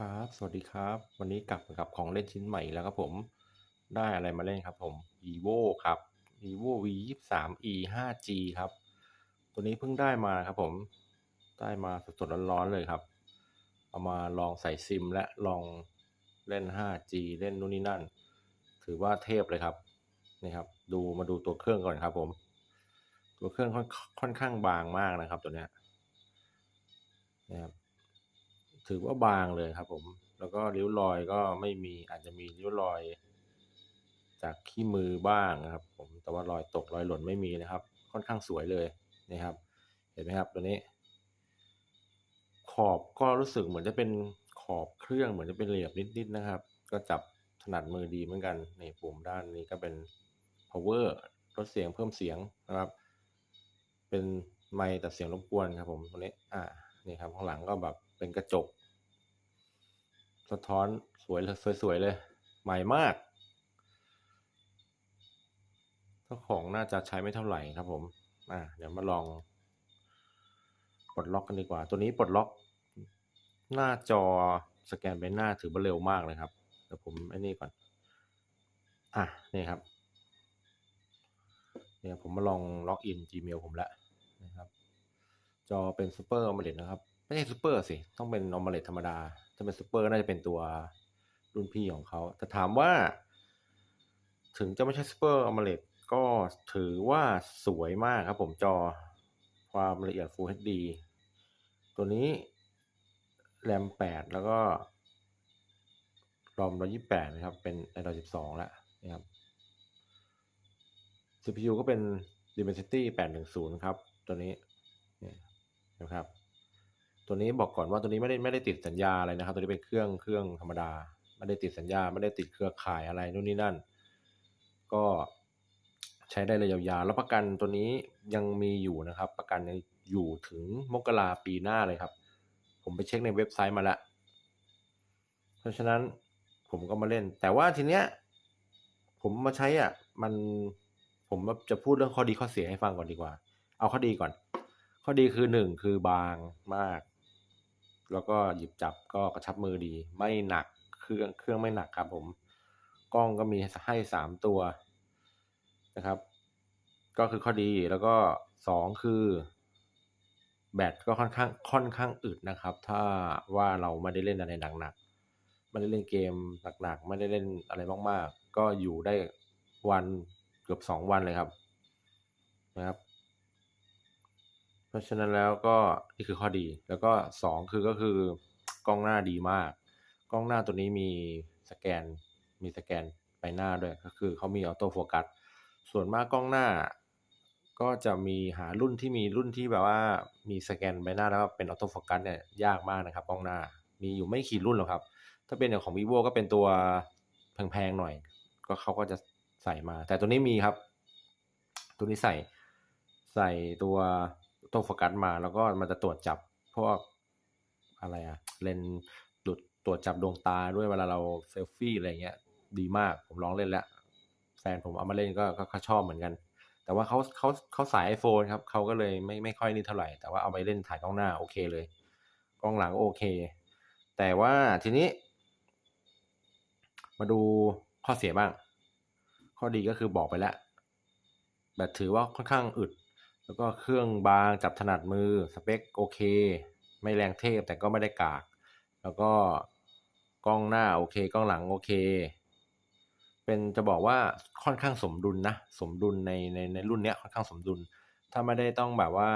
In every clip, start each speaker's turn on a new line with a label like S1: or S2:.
S1: ครับ สวัสดีครับ วันนี้กลับมากับของเล่นชิ้นใหม่แล้วครับผม ได้อะไรมาเล่นครับผม vivo ครับ vivo v 2 3 e 5g ครับ ตัวนี้เพิ่งได้มาครับผม ได้มาสดๆร้อนๆเลยครับ เอามาลองใส่ซิมและลองเล่น 5g เล่นนู่นนี่นั่น ถือว่าเทพเลยครับนี่ครับ ดูมาดูตัวเครื่องก่อนครับผม ตัวเครื่องค่อนค่อนข้างบางมากนะครับ ตัวเนี้ยนะครับ ถือว่าบางเลยครับ ผม แล้วก็ริ้วรอยก็ไม่มีอาจจะมีริ้วรอย จากขี้มือบ้างนะครับ ผมแต่ว่ารอยตกรอยหล่นไม่มีนะครับ ค่อนข้างสวยเลยนะครับ เห็นไหมครับตัวนี้ ขอบก็รู้สึกเหมือนจะเป็นขอบเครื่องเหมือนจะเป็นเหลี่ยมนิดๆนะครับ ก็จับถนัดมือดีเหมือนกันในปุ่มด้านนี้ก็เป็น power ลดเสียงเพิ่มเสียงนะครับ เป็นไมค์ตัดเสียงรบกวนครับ ผมตัวนี้ อ่า นี่ครับข้างหลังก็แบบ เป็นกระจก สะท้อนสวยเลยสวยๆเลย ใหม่มากเจ้าของน่าจะใช้ไม่เท่าไหร่ครับผม อ่าเดี๋ยวมาลองปลดล็อกกันดีกว่า ตัวนี้ปลดล็อก หน้าจอสแกนใบหน้าถือว่าเร็วมากเลยครับเดี๋ยวผมไอ้นี่ก่อน อะนี่ครับ เนี่ยผมมาลองล็อกอิน Gmail ผมแล้วนะครับ จอเป็นซูเปอร์อมเลตนะครับ ไม่ใช่ซูเปอร์สิ ต้องเป็นอมเลตธรรมดา ถ้าเป็นซูเปอร์น่าจะเป็นตัวรุ่นพี่ของเขา แต่ถามว่า ถึงจะไม่ใช่ซูเปอร์อมเลตก็ถือว่าสวยมากครับผมจอความละเอียด Full HD ตัวนี้แรม 8 แล้วก็รอม128 นะครับ เป็น Android 12 แล้วนะครับ CPU ก็เป็น Dimensity 810 ครับ ตัวนี้นะครับ ตัวนี้บอกก่อนว่าตัวนี้ไม่ได้ไม่ได้ติดสัญญาอะไรนะครับ ตัวนี้เป็นเครื่องเครื่องธรรมดา ไม่ได้ติดสัญญา ไม่ได้ติดเครือข่ายอะไรนู่นนี่นั่น ก็ใช้ได้เลยยาวๆแล้วประกันตัวนี้ยังมีอยู่นะครับ ประกันยังอยู่ถึงมกราปีหน้าเลยครับ ผมไปเช็คในเว็บไซต์มาแล้ว เพราะฉะนั้นผมก็มาเล่น แต่ว่าทีเนี้ยผมมาใช้อะ มันผมจะพูดเรื่องข้อดีข้อเสียให้ฟังก่อนดีกว่า เอาข้อดีก่อน ข้อดีคือหนึ่งคือบางมาก แล้วก็หยิบจับก็กระชับมือดี ไม่หนักเครื่องเครื่องไม่หนักครับผม กล้องก็มีให้สามตัวนะครับ ก็คือข้อดีแล้วก็สองคือ แบตก็ค่อนข้างค่อนข้างอึดนะครับ ถ้าว่าเราไม่ได้เล่นอะไรหนักๆไม่ได้เล่นเกมหนักๆไม่ได้เล่นอะไรมากๆ ก็อยู่ได้วันเกือบสองวันเลยครับนะครับ ราะฉะนั้นแล้วก็นี่คือข้อดีแล้วก็สองคือก็คือกล้องหน้าดีมาก กล้องหน้าตัวนี้มีสแกนมีสแกนใบหน้าด้วยก็คือเขามีออโต้โฟกัสส่วนมากกล้องหน้า ก็จะมีหารุ่นที่มีรุ่นที่แบบว่ามีสแกนใบหน้าแล้วเป็นออโต้โฟกัสเนี่ยยากมากนะครับกล้องหน้ามีอยู่ไม่กี่รุ่นหรอกครับ ถ้าเป็นอย่างของ vivo ก็เป็นตัวแพงๆหน่อย ก็เขาก็จะใส่มา แต่ตัวนี้มีครับ ตัวนี้ใส่ใส่ตัว ตัวโฟกัสมา แล้วก็มันจะตรวจจับพวกอะไรอะเลนตรวจตรวจจับดวงตาด้วยเวลาเราเซลฟี่อะไรเงี้ย ดีมาก ผมลองเล่นแล้ว แฟนผมเอามาเล่นก็ก็ชอบเหมือนกัน แต่ว่าเขาเขาเขาสาย iPhone ครับเขาก็เลยไม่ไม่ค่อยนี่เท่าไหร่ แต่ว่าเอาไปเล่นถ่ายกล้องหน้าโอเคเลย กล้องหลังโอเค แต่ว่าทีนี้ มาดูข้อเสียบ้าง ข้อดีก็คือบอกไปแล้วแบตถือว่าค่อนข้างอึด แล้วก็เครื่องบางจับถนัดมือสเปคโอเค ไม่แรงเทพแต่ก็ไม่ได้กาก แล้วก็กล้องหน้าโอเค กล้องหลังโอเค เป็นจะบอกว่าค่อนข้างสมดุลนะ สมดุลในในในรุ่นเนี้ยค่อนข้างสมดุล ถ้าไม่ได้ต้องแบบว่า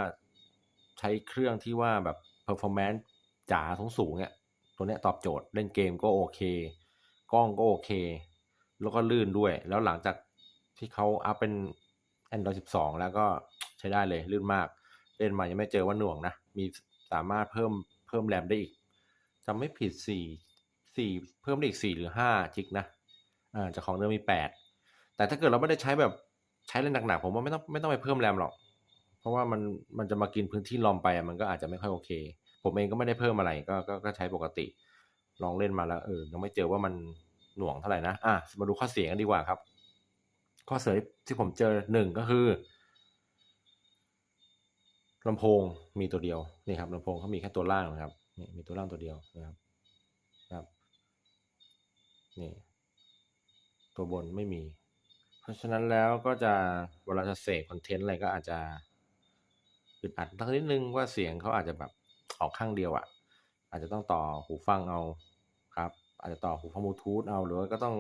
S1: ใช้เครื่องที่ว่าแบบ performance จ๋าสูงสูงเนี่ยตัวเนี้ยตอบโจทย์เล่นเกมก็โอเค กล้องก็โอเค แล้วก็ลื่นด้วย แล้วหลังจากที่เขาอัพเป็น Android 12 แล้วก็ใช้ได้เลยลื่นมากเล่นมายังไม่เจอว่าหน่วงนะ มีสามารถเพิ่มเพิ่มแรมได้อีกจำไม่ผิดสี่สี่เพิ่มได้อีกสี่หรือห้าจิกนะอ่าจากของเดิมมีแปดแต่ถ้าเกิดเราไม่ได้ใช้แบบใช้เล่นหนักๆผมว่าไม่ต้องไม่ต้องไปเพิ่มแรมหรอก เพราะว่ามันมันจะมากินพื้นที่ลอมไปมันก็อาจจะไม่ค่อยโอเค ผมเองก็ไม่ได้เพิ่มอะไรก็ก็ก็ใช้ปกติ ลองเล่นมาแล้วเออยังไม่เจอว่ามันหน่วงเท่าไหร่นะอะมาดูข้อเสียกันดีกว่าครับ ข้อเสียที่ผมเจอหนึ่งก็คือลำโพงมีตัวเดียวนี่ครับลำโพงเขามีแค่ตัวล่างนะครับนี่มีตัวล่างตัวเดียวนะครับครับนี่ตัวบนไม่มี เพราะฉะนั้นแล้วก็จะเวลาจะเสพคอนเทนต์อะไรก็อาจจะอึดอัดสักนิดนึงว่าเสียงเขาอาจจะแบบออกข้างเดียวอะ่ะ อาจจะต้องต่อหูฟังเอาครับ อาจจะต่อหูฟังบลูทูธเอาหรือว่าก็ต้อง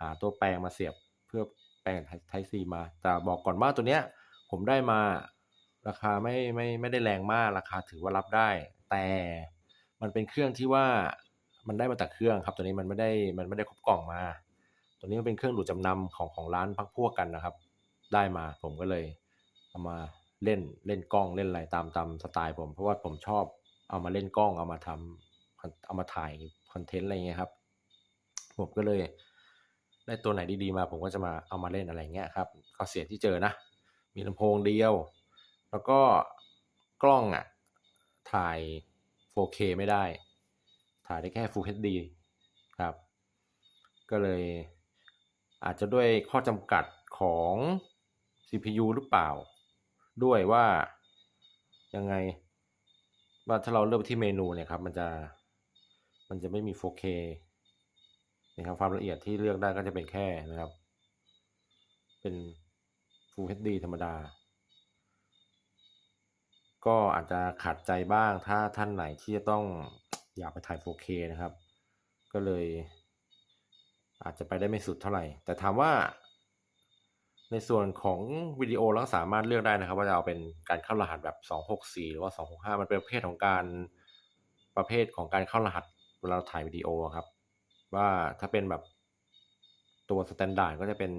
S1: หาตัวแปลงมาเสียบเพื่อ แปลงไทซีมา แต่บอกก่อนว่าตัวเนี้ยผมได้มาราคาไม่ไม่ไม่ได้แรงมากราคาถือว่ารับได้ แต่มันเป็นเครื่องที่ว่ามันได้มาจากเครื่องครับ ตัวนี้มันไม่ได้มันไม่ได้ครบกล่องมา ตัวนี้มันเป็นเครื่องดูดจำนำของของร้านพักพวกกันนะครับ ได้มาผมก็เลยเอามาเล่นเล่นกล้องเล่นอะไรตามตามสไตล์ผม เพราะว่าผมชอบเอามาเล่นกล้องเอามาทำเอามาถ่ายคอนเทนต์อะไรเงี้ยครับ ผมก็เลย ได้ตัวไหนดีๆมาผมก็จะมาเอามาเล่นอะไรเงี้ยครับข้อเสียที่เจอนะ มีลำโพงเดียว แล้วก็กล้องอะถ่าย 4K ไม่ได้ ถ่ายได้แค่ Full HD ครับ ก็เลยอาจจะด้วยข้อจำกัดของ CPU หรือเปล่า ด้วยว่ายังไงว่าถ้าเราเลือกที่เมนูเนี่ยครับ มันจะมันจะไม่มี 4K นะครับความละเอียดที่เลือกได้ก็จะเป็นแค่นะครับ เป็น Full HD ธรรมดา ก็อาจจะขัดใจบ้างถ้าท่านไหนที่จะต้องอยากไปถ่าย 4K นะครับ ก็เลย อาจจะไปได้ไม่สุดเท่าไหร่ แต่ถามว่า ในส่วนของวิดีโอเราสามารถเลือกได้นะครับ ว่าจะเอาเป็นการเข้ารหัสแบบ 264 หรือว่า 265 มันเป็นประเภทของการประเภทของการเข้ารหัสเวลาเราถ่ายวิดีโอครับ ว่าถ้าเป็นแบบตัวสแตนดาร์ดก็จะเป็น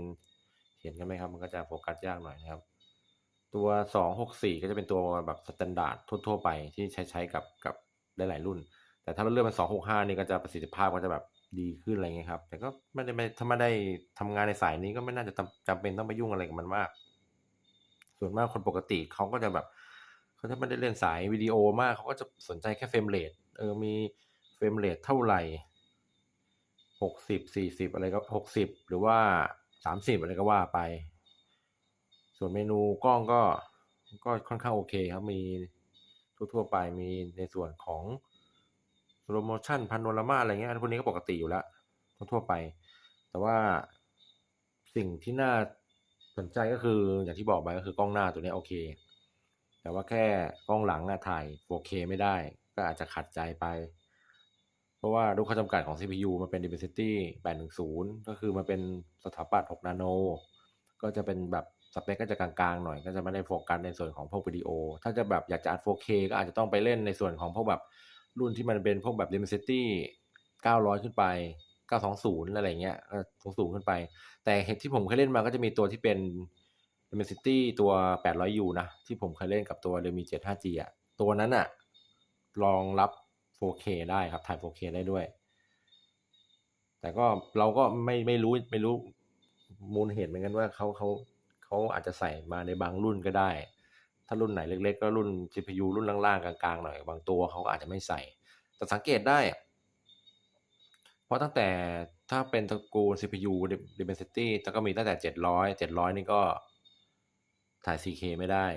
S1: เห็นกันไหมครับ มันก็จะโฟกัสยากหน่อยนะครับ ตัว264ก็จะเป็นตัวแบบสแตนดาร์ดทั่วๆไปที่ใช้ใช้กับกับหลายรุ่น แต่ถ้าเราเลือกเป็น265นี่ก็จะประสิทธิภาพก็จะแบบดีขึ้นอะไรเงี้ยครับ แต่ก็ไม่ได้ไม่ถ้าไม่ได้ทำงานในสายนี้ก็ไม่น่าจะจำเป็นต้องไปยุ่งอะไรกับมันมาก ส่วนมากคนปกติเขาก็จะแบบเขาจะไม่ได้เล่นสายวิดีโอมากเขาก็จะสนใจแค่เฟรมเรทเออมีเฟรมเรทเท่าไหร่ หกสิบสี่สิบอะไรก็หกสิบหรือว่าสามสิบอะไรก็ว่าไป ส่วนเมนูกล้องก็ก็ค่อนข้างโอเคครับมีทั่วๆไปมีในส่วนของโปรโมชั่นพันโนรามาอะไรเงี้ยพวกนี้ก็ปกติอยู่แล้วทั่วไป แต่ว่าสิ่งที่น่าสนใจก็คืออย่างที่บอกไปก็คือกล้องหน้าตัวนี้โอเค แต่ว่าแค่กล้องหลังอะถ่าย 4K ไม่ได้ ก็อาจจะขัดใจไป ราะว่าด้วยข้อจำกัดของ CPU มันเป็น Dimensity 810 ก็คือมันเป็นสถาปัตย์6นาโน ก็จะเป็นแบบสเปคก็จะกลางๆหน่อย ก็จะไม่ได้โฟกัสในส่วนของพวกวิดีโอ ถ้าจะแบบอยากจะอัด 4K ก็อาจจะต้องไปเล่นในส่วนของพวกแบบรุ่นที่มันเป็นพวกแบบ Dimensity 900 ขึ้นไป 920 อะไรเงี้ยสูงสูงขึ้นไป แต่เหตุที่ผมเคยเล่นมาก็จะมีตัวที่เป็น Dimensity ตัว 800U นะ ที่ผมเคยเล่นกับตัว Realme 7 5G อะ ตัวนั้นอะ รองรับ 4K ได้ครับถ่าย 4K ได้ด้วย แต่ก็เราก็ไม่ไม่รู้ไม่รู้มูลเหตุเหมือนกันว่าเขาเขาเขาอาจจะใส่มาในบางรุ่นก็ได้ ถ้ารุ่นไหนเล็ก ๆ ก็รุ่น CPU รุ่นล่างๆกลางๆหน่อยบางตัวเขาอาจจะไม่ใส่ แต่สังเกตได้ เพราะตั้งแต่ถ้าเป็นตระกูล CPU Dimensity แล้วก็มีตั้งแต่ 700 700 นี่ก็ถ่าย 4K ไม่ได้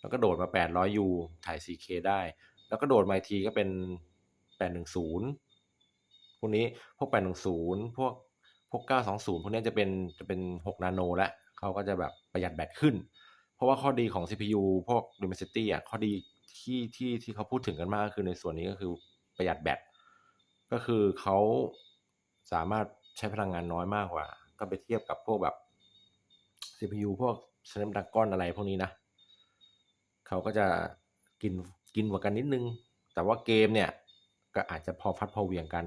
S1: แล้วก็โดดมา 800U ถ่าย 4K ได้ แล้วก็โดดมาทีก็เป็น 810 พวกนี้พวก 810 พวกพวก 920 พวกนี้จะเป็นจะเป็น 6 นาโนแล้วเขาก็จะแบบประหยัดแบตขึ้น เพราะว่าข้อดีของ CPU พวก Dimensity อะข้อดีที่ที่ที่เขาพูดถึงกันมากก็คือในส่วนนี้ก็คือประหยัดแบตก็คือเขาสามารถใช้พลังงานน้อยมากกว่า ก็ไปเทียบกับพวกแบบ CPU พวก Snapdragon อะไรพวกนี้นะเขาก็จะกินกินกว่ากันนิดนึง แต่ว่าเกมเนี่ย ก็อาจจะพอพัดพอเวียงกัน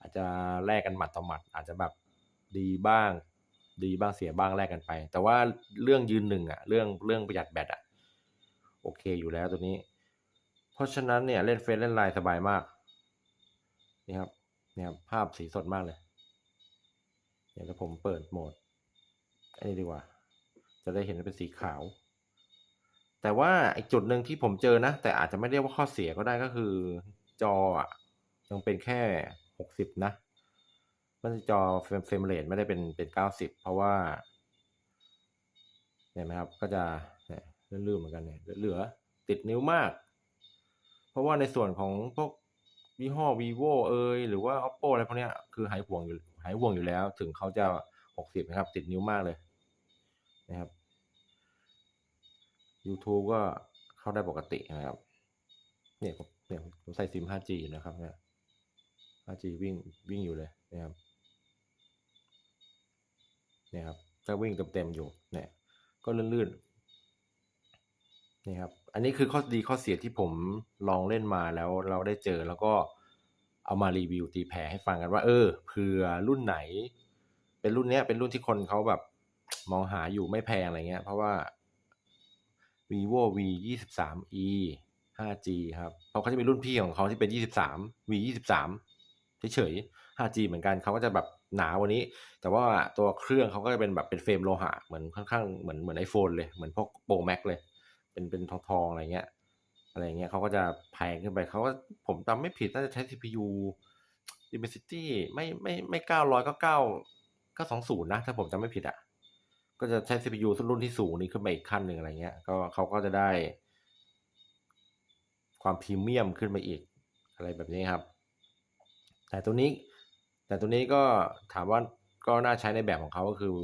S1: อาจจะแลกกันหมัดต่อหมัด อาจจะแบบดีบ้าง ดีบ้างเสียบ้างแลกกันไป แต่ว่าเรื่องยืนหนึ่งอะเรื่องเรื่องประหยัดแบตอะโอเคอยู่แล้วตัวนี้ เพราะฉะนั้นเนี่ยเล่นเฟซเล่นไลน์สบายมากนี่ครับนี่ครับภาพสีสดมากเลยเดี๋ยวผมเปิดโหมดอันนี้ดีกว่า จะได้เห็นเป็นสีขาว แต่ว่าอีกจุดหนึ่งที่ผมเจอนะ แต่อาจจะไม่เรียกว่าข้อเสียก็ได้ก็คือ จออะยังเป็นแค่หกสิบนะมันจอเฟรมเฟรมเรทไม่ได้เป็นเป็นเก้าสิบเพราะว่าเห็นไหมครับก็จะเลื่นๆเหมือนกันเนี่ยเหลือติดนิ้วมาก เพราะว่าในส่วนของพวกยี่ห้อ vivo เอยหรือว่า oppo อะไรพวกนี้ยคือหายห่วงอยู่หายห่วงอยู่แล้ว ถึงเขาจะ60นะครับ ติดนิ้วมากเลยนะครับยูทูบก็เข้าได้ปกตินะครับ เนี่ยผม เนี่ยผมใส่ซิม 5G อยู่นะครับเนี่ย 5G วิ่งวิ่งอยู่เลยนะครับเนี่ยครับก็วิ่งเต็มๆอยู่เนี่ยก็ลื่นๆนี่ครับอันนี้คือข้อดีข้อเสียที่ผมลองเล่นมาแล้วเราได้เจอแล้วก็เอามารีวิวตีแผ่ให้ฟังกันว่าเออเผื่อรุ่นไหน เป็นรุ่นเนี้ยเป็นรุ่นที่คนเขาแบบมองหาอยู่ไม่แพงอะไรเงี้ย เพราะว่า vivo v 23 e 5G ครับเพราะเขาจะมีรุ่นพี่ของเขาที่เป็น 23 v 23เฉยๆ 5G เหมือนกันเขาก็จะแบบหนากว่านี้ แต่ว่าตัวเครื่องเขาก็จะเป็นแบบเป็นเฟรมโลหะเหมือนค่อนข้างเหมือนเหมือน iPhone เลยเหมือนพวก Pro Max เลย เป็นเป็นทองๆองอะไรเงี้ย อะไรเงี้ยเขาก็จะแพงขึ้นไปเขาก็ผมจำไม่ผิดน่าจะใช้ CPU Dimensity ไม่ไม่ไม่900ก็9 920นย์นะ ถ้าผมจำไม่ผิดอะก็จะใช้ CPU รุ่นที่สูงนี้ขึ้นไปอีกขั้นหนึ่งอะไรเงี้ย ก็เขาก็จะได้ ความพรีเมียมขึ้นมาอีก อะไรแบบนี้ครับ แต่ตัวนี้ แต่ตัวนี้ก็ถามว่าก็น่าใช้ในแบบของเขาก็คือ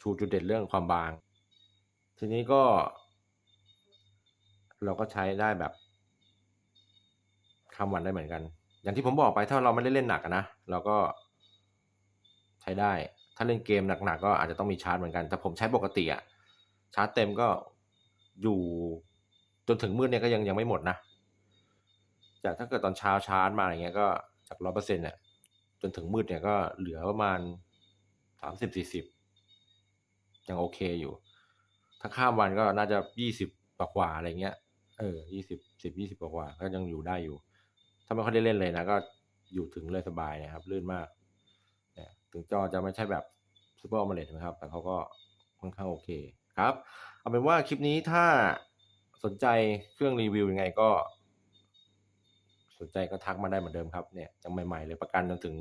S1: ชูจุดเด่นเรื่องความบาง ทีนี้ก็ เราก็ใช้ได้แบบข้ามวันได้เหมือนกัน อย่างที่ผมบอกไปถ้าเราไม่ได้เล่นหนักนะ เราก็ใช้ได้ ถ้าเล่นเกมหนักๆก็อาจจะต้องมีชาร์จเหมือนกัน แต่ผมใช้ปกติอะชาร์จเต็มก็อยู่ จนถึงมืดเนี่ยก็ยังยังไม่หมดนะแต่ถ้าเกิดตอนเช้าชาร์จมาอย่างเงี้ยก็จาก100%เซ็นเนี่ยจนถึงมืดเนี่ยก็เหลือประมาณ30-40ยังโอเคอยู่ ถ้าข้ามวันก็น่าจะ20กว่าอะไรเงี้ย เออ20 10 20กว่าก็ยังอยู่ได้อยู่ ถ้าไม่ค่อยได้เล่นเลยนะก็อยู่ถึงเลยสบายนะครับ ลื่นมากเนี่ยถึงจอจะไม่ใช่แบบ Super AMOLED นะครับ แต่เขาก็ค่อนข้างโอเคครับ เอาเป็นว่าคลิปนี้ถ้า สนใจเครื่องรีวิวยังไงก็ สนใจก็ทักมาได้เหมือนเดิมครับเนี่ยยังใหม่ๆเลยประกันจนถึง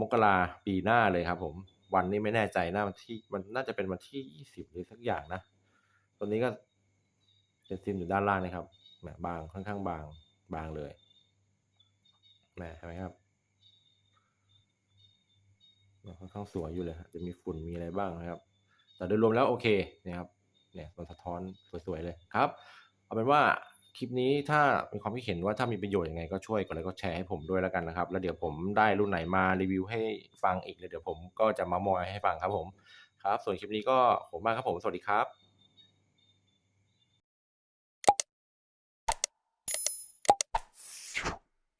S1: มกราปีหน้าเลยครับ ผม วันนี้ไม่แน่ใจนะวันที่มันน่าจะเป็นวันที่20หรือสักอย่างนะตัวนี้ก็เป็นซิมอยู่ด้านล่างนะครับแหมบางค่อนข้างบางบางเลยแหมเห็นไหมครับค่อนข้างสวยอยู่เลยจะมีฝุ่นมีอะไรบ้างนะครับ แต่โดยรวมแล้วโอเคนะครับ เนี่ยมันสะท้อนสวยๆเลยครับ เอาเป็นว่าคลิปนี้ถ้ามีความคิดเห็นว่าถ้ามีประโยชน์ยังไงก็ช่วยกดไลค์ก็แชร์ให้ผมด้วยแล้วกันนะครับ แล้วเดี๋ยวผมได้รุ่นไหนมารีวิวให้ฟังอีกเลยเดี๋ยวผมก็จะมามอยให้ฟังครับผมครับ ส่วนคลิปนี้ก็ผมมากครับผมสวัสดีครับ